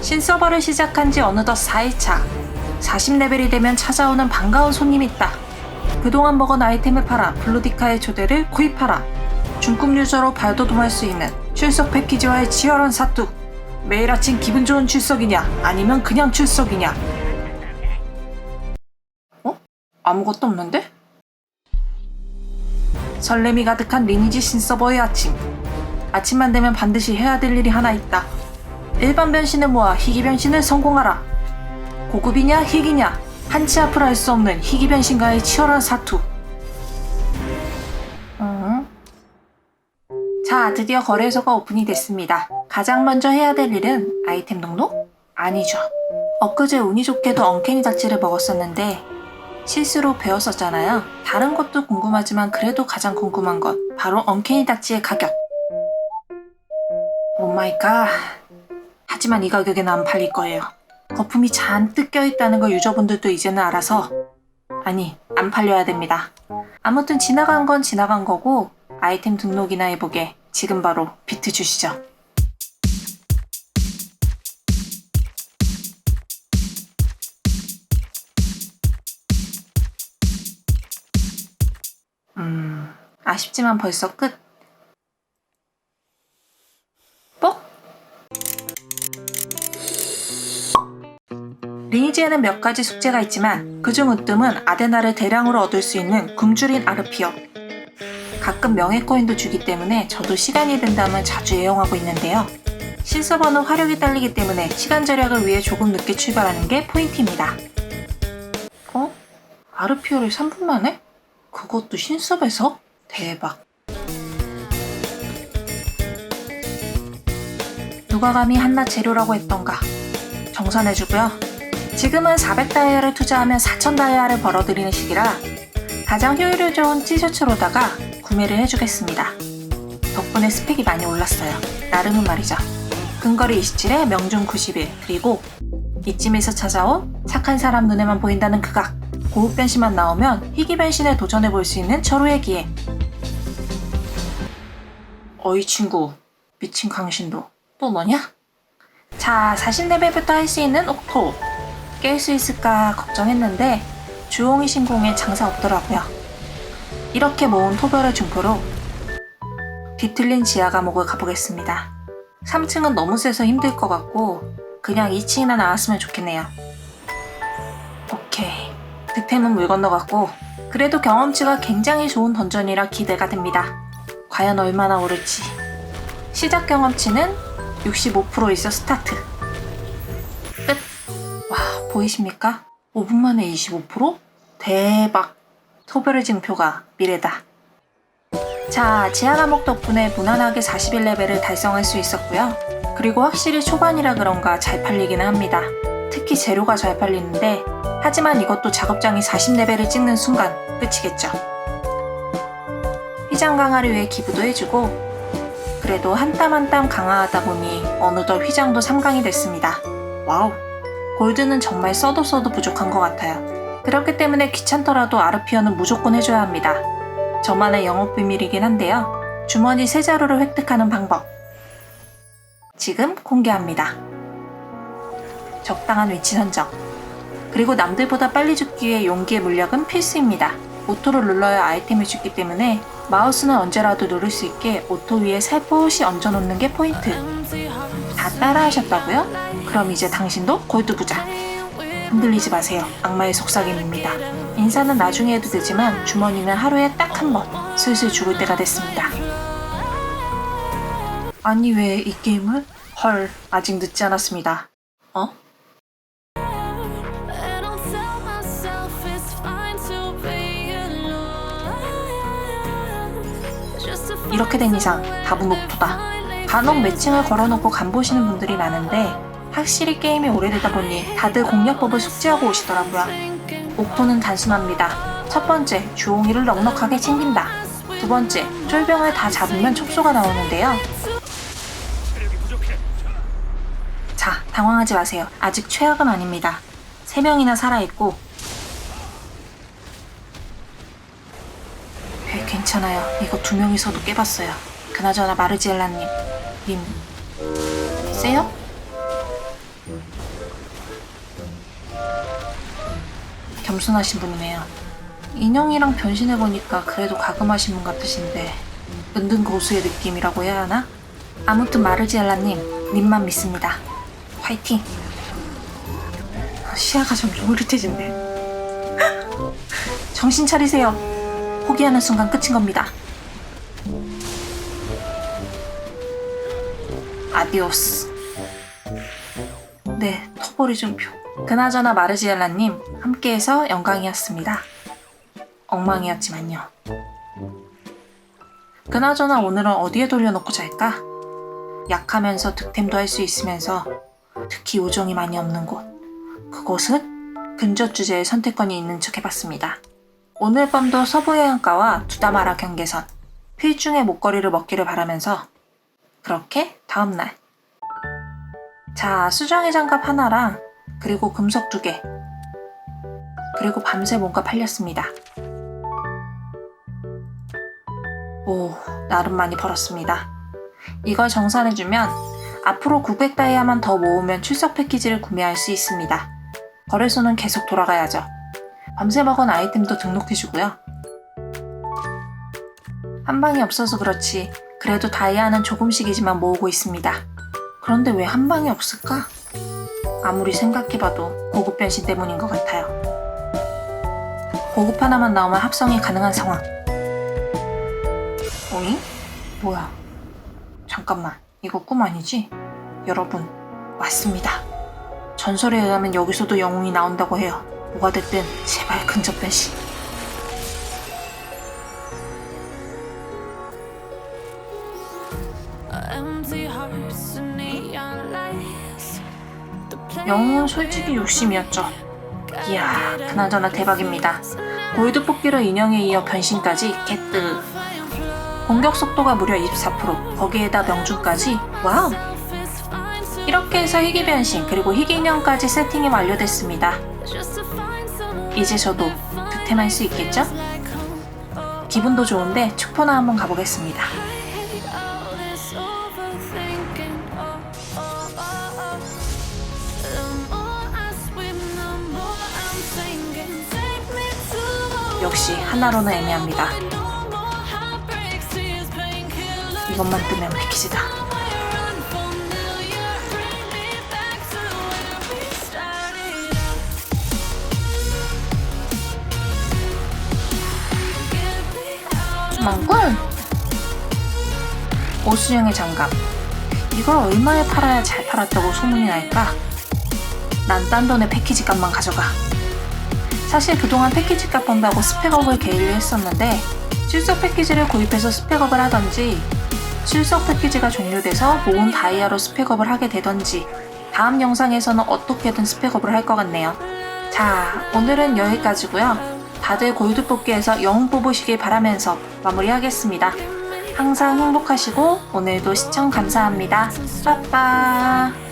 신서버를 시작한 지 어느덧 4일차. 40레벨이 되면 찾아오는 반가운 손님이 있다. 그동안 먹은 아이템을 팔아 블루디카의 조대를 구입하라. 중급 유저로 발돋움할 수 있는 출석 패키지와의 치열한 사투. 매일 아침 기분 좋은 출석이냐, 아니면 그냥 출석이냐. 어? 아무것도 없는데? 설렘이 가득한 리니지 신서버의 아침. 아침만 되면 반드시 해야 될 일이 하나 있다. 일반 변신을 모아 희귀 변신을 성공하라. 고급이냐 희귀냐 한치 앞을 알 수 없는 희귀 변신과의 치열한 사투. 음. 자, 드디어 거래소가 오픈이 됐습니다. 가장 먼저 해야 될 일은 아이템 등록? 아니죠. 엊그제 운이 좋게도 엉캐니 닭지를 먹었었는데 실수로 배웠었잖아요. 다른 것도 궁금하지만 그래도 가장 궁금한 건 바로 엉캐니 닭지의 가격. 오 마이 갓. 하지만 이 가격에는 안 팔릴 거예요. 거품이 잔뜩 껴있다는 걸 유저분들도 이제는 알아서 아니 안 팔려야 됩니다. 아무튼 지나간 건 지나간 거고 아이템 등록이나 해보게 지금 바로 비트 주시죠. 음 아쉽지만 벌써 끝. 리니지에는 몇 가지 숙제가 있지만 그중 으뜸은 아데나를 대량으로 얻을 수 있는 굶주린 아르피어. 가끔 명예 코인도 주기 때문에 저도 시간이 된다면 자주 애용하고 있는데요. 실서버는 화력이 딸리기 때문에 시간 절약을 위해 조금 늦게 출발하는 게 포인트입니다. 어? 아르피어를 3분 만에? 그것도 신섭에서? 대박. 누가 감히 한낱 재료라고 했던가. 정산해주고요. 지금은 400다이아를 투자하면 4000다이아를 벌어들이는 시기라 가장 효율이 좋은 티셔츠로다가 구매를 해주겠습니다. 덕분에 스펙이 많이 올랐어요. 나름은 말이죠. 근거리 27에 명중 91 그리고 이쯤에서 찾아온 착한 사람 눈에만 보인다는 극악 고급 변신만 나오면 희귀 변신에 도전해 볼 수 있는 절호의 기회. 어이 친구 미친 강신도 또 너냐? 자 40레벨부터 할 수 있는 옥토 깰 수 있을까 걱정했는데 주홍이 신공에 장사 없더라고요. 이렇게 모은 토별의 중포로 뒤틀린 지하 감옥을 가보겠습니다. 3층은 너무 세서 힘들 것 같고 그냥 2층이나 나왔으면 좋겠네요. 오케이. 득템은 물 건너갔고 그래도 경험치가 굉장히 좋은 던전이라 기대가 됩니다. 과연 얼마나 오를지. 시작 경험치는 65%에서 스타트. 보이십니까? 5분 만에 25%? 대박. 소별의 증표가 미래다. 자, 지하 감옥 덕분에 무난하게 41레벨을 달성할 수 있었고요. 그리고 확실히 초반이라 그런가 잘 팔리기는 합니다. 특히 재료가 잘 팔리는데, 하지만 이것도 작업장이 40레벨을 찍는 순간 끝이겠죠. 휘장 강화를 위해 기부도 해주고, 그래도 한 땀 한 땀 강화하다 보니 어느덧 휘장도 3강이 됐습니다. 와우. 골드는 정말 써도 써도 부족한 것 같아요. 그렇기 때문에 귀찮더라도 아르피어는 무조건 해줘야 합니다. 저만의 영업 비밀이긴 한데요. 주머니 세 자루를 획득하는 방법. 지금 공개합니다. 적당한 위치 선정. 그리고 남들보다 빨리 죽기 위해 용기의 물약은 필수입니다. 오토를 눌러야 아이템을 주기 때문에 마우스는 언제라도 누를 수 있게 오토 위에 살포시 얹어놓는 게 포인트. 다 따라하셨다고요? 그럼 이제 당신도 골드 부자. 흔들리지 마세요. 악마의 속삭임입니다. 인사는 나중에 해도 되지만 주머니는 하루에 딱 한 번. 슬슬 죽을 때가 됐습니다. 아니 왜 이 게임을? 헐 아직 늦지 않았습니다. 어? 이렇게 된 이상 답은 옥토다. 간혹 매칭을 걸어놓고 간 보시는 분들이 많은데 확실히 게임이 오래되다 보니 다들 공략법을 숙지하고 오시더라고요. 옥토는 단순합니다. 첫 번째, 주홍이를 넉넉하게 챙긴다. 두 번째, 쫄병을 다 잡으면 촉소가 나오는데요. 자, 당황하지 마세요. 아직 최악은 아닙니다. 세 명이나 살아있고 네, 괜찮아요. 이거 두 명이서도 깨봤어요. 그나저나 마르지엘라님, 님 계세요? 겸손하신 분이네요. 인형이랑 변신해보니까 그래도 과금하신 분 같으신데 은둔 고수의 느낌이라고 해야 하나? 아무튼 마르지엘라님, 님만 믿습니다. 화이팅! 아, 시야가 점점 흐릿해진데. 정신 차리세요. 포기하는 순간 끝인 겁니다. 아디오스. 네, 터보리 좀표. 그나저나 마르지엘라님 함께해서 영광이었습니다. 엉망이었지만요. 그나저나 오늘은 어디에 돌려놓고 잘까? 약하면서 득템도 할 수 있으면서 특히 우정이 많이 없는 곳. 그곳은 근접 주제의 선택권이 있는 척 해봤습니다. 오늘 밤도 서부 해안가와 두다마라 경계선, 필중의 목걸이를 먹기를 바라면서 그렇게 다음날 자 수정의 장갑 하나랑 그리고 금속 두 개 그리고 밤새 뭔가 팔렸습니다. 오 나름 많이 벌었습니다. 이걸 정산해주면 앞으로 900다이아만 더 모으면 출석 패키지를 구매할 수 있습니다. 거래소는 계속 돌아가야죠. 밤새 먹은 아이템도 등록해주고요. 한 방이 없어서 그렇지 그래도 다이아는 조금씩이지만 모으고 있습니다. 그런데 왜 한 방이 없을까? 아무리 생각해봐도 고급 변신 때문인 것 같아요. 고급 하나만 나오면 합성이 가능한 상황. 오잉? 뭐야? 잠깐만, 이거 꿈 아니지? 여러분, 맞습니다. 전설에 의하면 여기서도 영웅이 나온다고 해요. 뭐가 됐든 제발 근접 변신. 영웅은 솔직히 욕심이었죠. 이야, 그나저나 대박입니다. 골드 뽑기로 인형에 이어 변신까지 개뜨. 공격 속도가 무려 24%, 거기에다 명중까지. 와우! 이렇게 해서 희귀 변신 그리고 희귀 인형까지 세팅이 완료됐습니다. 이제 저도 득템할 수 있겠죠? 기분도 좋은데 축포나 한번 가보겠습니다. 역시 하나로는 애매합니다. 이것만 뜨면 패키지다. 망꿀! 오수영의 장갑. 이걸 얼마에 팔아야 잘 팔았다고 소문이 날까? 난 딴 돈에 패키지 값만 가져가. 사실 그동안 패키지 값 본다고 스펙업을 게일을 했었는데 출석 패키지를 구입해서 스펙업을 하던지 출석 패키지가 종료돼서 모은 다이아로 스펙업을 하게 되던지 다음 영상에서는 어떻게든 스펙업을 할 것 같네요. 자, 오늘은 여기까지고요. 다들 골드 뽑기에서 영웅 뽑으시길 바라면서 마무리하겠습니다. 항상 행복하시고 오늘도 시청 감사합니다. 빠빠.